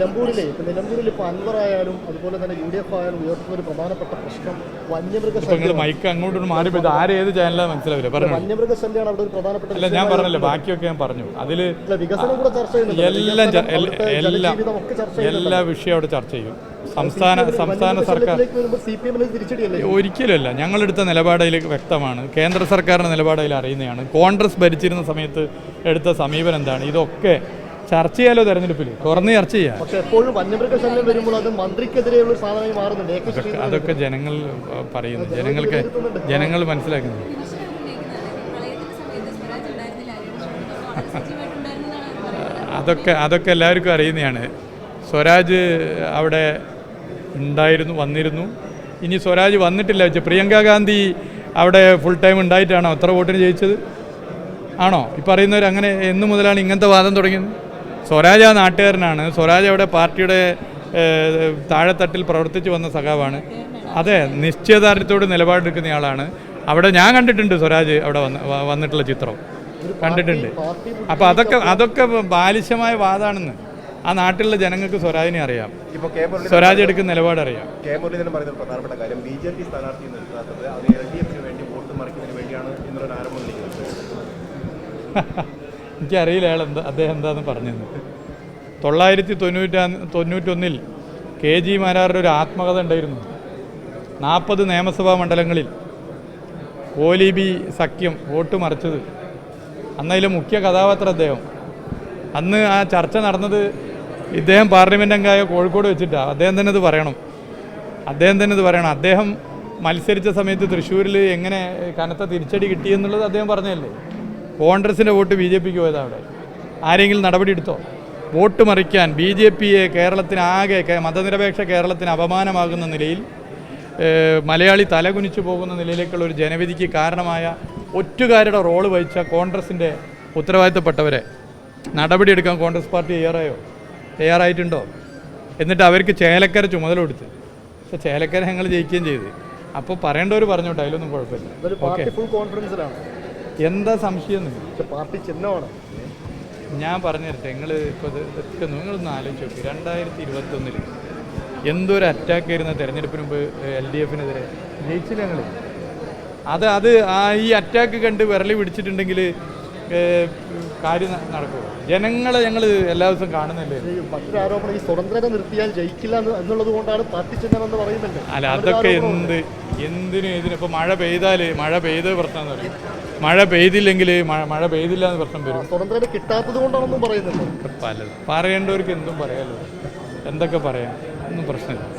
നിലമ്പൂരിലെ ഇപ്പൊ നിലമ്പൂരിൽ ഇപ്പൊ അൻവർ ആയാലും അതുപോലെ തന്നെ യു ഡി എഫ് ആയാലും ഉയർത്തുന്ന ഒരു പ്രധാനപ്പെട്ട പ്രശ്നം വന്യമൃഗ മൈക്ക് അങ്ങോട്ട് മാറി ആരേത് ആര് ഏത് ചാനലാണ് മനസ്സിലാവില്ല. പറഞ്ഞു വന്യമൃഗ ശല്യമാണ് അവിടെ ഒരു പ്രധാനപ്പെട്ട അല്ല ഞാൻ പറഞ്ഞല്ലേ ബാക്കിയൊക്കെ ഞാൻ പറഞ്ഞു. അതിൽ വികസനം കൂടെ ചർച്ച ചെയ്യുന്നുണ്ട്. എല്ലാം വിഷയം അവിടെ ചർച്ച ചെയ്യും. സംസ്ഥാന സംസ്ഥാന സർക്കാർ ഒരിക്കലുമല്ല. ഞങ്ങളെടുത്ത നിലപാടയിൽ വ്യക്തമാണ്. കേന്ദ്ര സർക്കാരിന്റെ നിലപാടയിൽ അറിയുന്നതാണ്. കോൺഗ്രസ് ഭരിച്ചിരുന്ന സമയത്ത് എടുത്ത സമീപനം എന്താണ്? ഇതൊക്കെ ചർച്ച ചെയ്യാലോ തെരഞ്ഞെടുപ്പിൽ? തുറന്ന് ചർച്ച ചെയ്യാം. പക്ഷെ എപ്പോഴും വന്യമൃഗ ശല്യം വരുമ്പോൾ അത് മന്ത്രിക്കെതിരെയുള്ള ഒരു സാധനമായി മാറുന്നുണ്ട്. അതൊക്കെ ജനങ്ങൾ പറയുന്നു. ജനങ്ങൾക്ക് ജനങ്ങൾ മനസ്സിലാക്കുന്നു. അതൊക്കെ അതൊക്കെ എല്ലാവർക്കും അറിയുന്നതാണ്. സ്വരാജ് അവിടെ ഉണ്ടായിരുന്നു വന്നിരുന്നു. ഇനി സ്വരാജ് വന്നിട്ടില്ല വെച്ചാൽ പ്രിയങ്ക ഗാന്ധി അവിടെ ഫുൾ ടൈം ഉണ്ടായിട്ടാണോ? എത്ര വോട്ടിന് ജയിച്ചത്? ആണോ? ഈ പറയുന്നവർ അങ്ങനെ എന്ന് മുതലാണ് ഇങ്ങനത്തെ വാദം തുടങ്ങിയത് സ്വരാജ് ആ നാട്ടുകാരനാണ്. സ്വരാജ് അവിടെ പാർട്ടിയുടെ താഴെത്തട്ടിൽ പ്രവർത്തിച്ചു വന്ന സഖാവാണ്. അതെ നിശ്ചയദാർഢ്യത്തോട് നിലപാടെടുക്കുന്ന ആളാണ് അവിടെ ഞാൻ കണ്ടിട്ടുണ്ട് സ്വരാജ് അവിടെ വന്ന് വന്നിട്ടുള്ള ചിത്രം. കണ്ടിട്ടുണ്ട്. അപ്പോൾ അതൊക്കെ അതൊക്കെ ബാലിശമായ വാദാണെന്ന്. ആ നാട്ടിലുള്ള ജനങ്ങൾക്ക് സ്വരാജിനെ അറിയാം. കെ സ്വരാജ് എടുക്കുന്ന കെ മുരളീധരൻ പറയുന്ന ഒരു പ്രധാനപ്പെട്ട കാര്യം ബി ജെ പി സ്ഥാനാർത്ഥി നിർത്താത്തത് അത് എൽ ഡി എഫിന് വേണ്ടി വോട്ട് മറിക്കുന്നതിന് വേണ്ടിയാണ് എനിക്കറിയില്ല അയാൾ എന്താ അദ്ദേഹം എന്താന്ന് പറഞ്ഞത് തൊള്ളായിരത്തി തൊണ്ണൂറ്റാ തൊണ്ണൂറ്റൊന്നിൽ കെ ജി മാരാറുടെ ഒരു ആത്മകഥ ഉണ്ടായിരുന്നു. നാൽപ്പത് നിയമസഭാ മണ്ഡലങ്ങളിൽ ഓലിബി സഖ്യം വോട്ട് മറിച്ചത്. അന്നതിലെ മുഖ്യ കഥാപാത്രം അദ്ദേഹം. അന്ന് ആ ചർച്ച നടന്നത് ഇദ്ദേഹം പാർലമെന്റ് അംഗമായ കോഴിക്കോട് വെച്ചിട്ടാണ് അദ്ദേഹം തന്നെ ഇത് പറയണം. അദ്ദേഹം തന്നെ ഇത് പറയണം. അദ്ദേഹം മത്സരിച്ച സമയത്ത് തൃശ്ശൂരിൽ എങ്ങനെ കനത്ത തിരിച്ചടി കിട്ടിയെന്നുള്ളത് അദ്ദേഹം പറഞ്ഞതല്ലേ? കോൺഗ്രസിന്റെ വോട്ട് ബി ജെ പിക്ക് പോയതാണ് അവിടെ. ആരെങ്കിലും നടപടി എടുത്തോ? വോട്ട് മറിക്കാൻ ബി ജെ പിയെ കേരളത്തിനാകെ മതനിരപേക്ഷ കേരളത്തിന് അപമാനമാകുന്ന നിലയിൽ മലയാളി തലകുനിച്ചു പോകുന്ന നിലയിലേക്കുള്ള ഒരു ജനവിധിക്ക് കാരണമായ ഒറ്റുകാരുടെ റോൾ വഹിച്ച കോൺഗ്രസിന്റെ ഉത്തരവാദിത്തപ്പെട്ടവരെ നടപടിയെടുക്കാൻ കോൺഗ്രസ് പാർട്ടി തയ്യാറായോ? തയ്യാറായിട്ടുണ്ടോ? എന്നിട്ട് അവർക്ക് ചേലക്കര ചുമതല കൊടുത്ത്. പക്ഷെ ചേലക്കര ഞങ്ങൾ ജയിക്കുകയും ചെയ്ത്. അപ്പോൾ പറയേണ്ടവർ പറഞ്ഞോട്ടെ അതിലൊന്നും കുഴപ്പമില്ല. ഓക്കെ. ഫുൾ കോൺഫിഡൻസിലാണ് എന്താ സംശയം പാർട്ടി ചിഹ്നമാണ് ഞാൻ പറഞ്ഞു തരട്ടെ നിങ്ങൾ ഇപ്പോൾ എത്തുന്നു നിങ്ങളൊന്ന് ആലോചിച്ച് നോക്കി. രണ്ടായിരത്തി ഇരുപത്തൊന്നിൽ എന്തൊരു അറ്റാക്ക് ആയിരുന്ന തെരഞ്ഞെടുപ്പിന് മുമ്പ് എൽ ഡി എഫിനെതിരെ? ജയിച്ചില്ല ഞങ്ങൾ അത് അത് ആ ഈ അറ്റാക്ക് കണ്ട് വിരളി പിടിച്ചിട്ടുണ്ടെങ്കിൽ കാര്യം നടക്കും ജനങ്ങളെ ഞങ്ങൾ എല്ലാ ദിവസവും കാണുന്നില്ലേ? ഈ മറ്റൊരു ആരോപണം ഈ സ്വതന്ത്രനെ നിർത്തിയാൽ ജയിക്കില്ല എന്ന് എന്നുള്ളത് കൊണ്ടാണ് പാർട്ടി ചിഹ്നം എന്ന് പറയുന്നുണ്ട് അല്ല അതൊക്കെ എന്ത്? എന്തിനും ഇതിന് ഇപ്പോൾ മഴ പെയ്താൽ മഴ പെയ്ത പ്രശ്നം എന്ന് പറയും. മഴ പെയ്തില്ലെങ്കിൽ മഴ മഴ പെയ്തില്ല എന്ന് പ്രശ്നം വരും. കിട്ടാത്തത് കൊണ്ടാണെന്നും പറയുന്നുണ്ട്. പലതും. പറയേണ്ടവർക്ക് എന്തും പറയാലോ. എന്തൊക്കെ പറയാം? ഒന്നും പ്രശ്നമില്ല.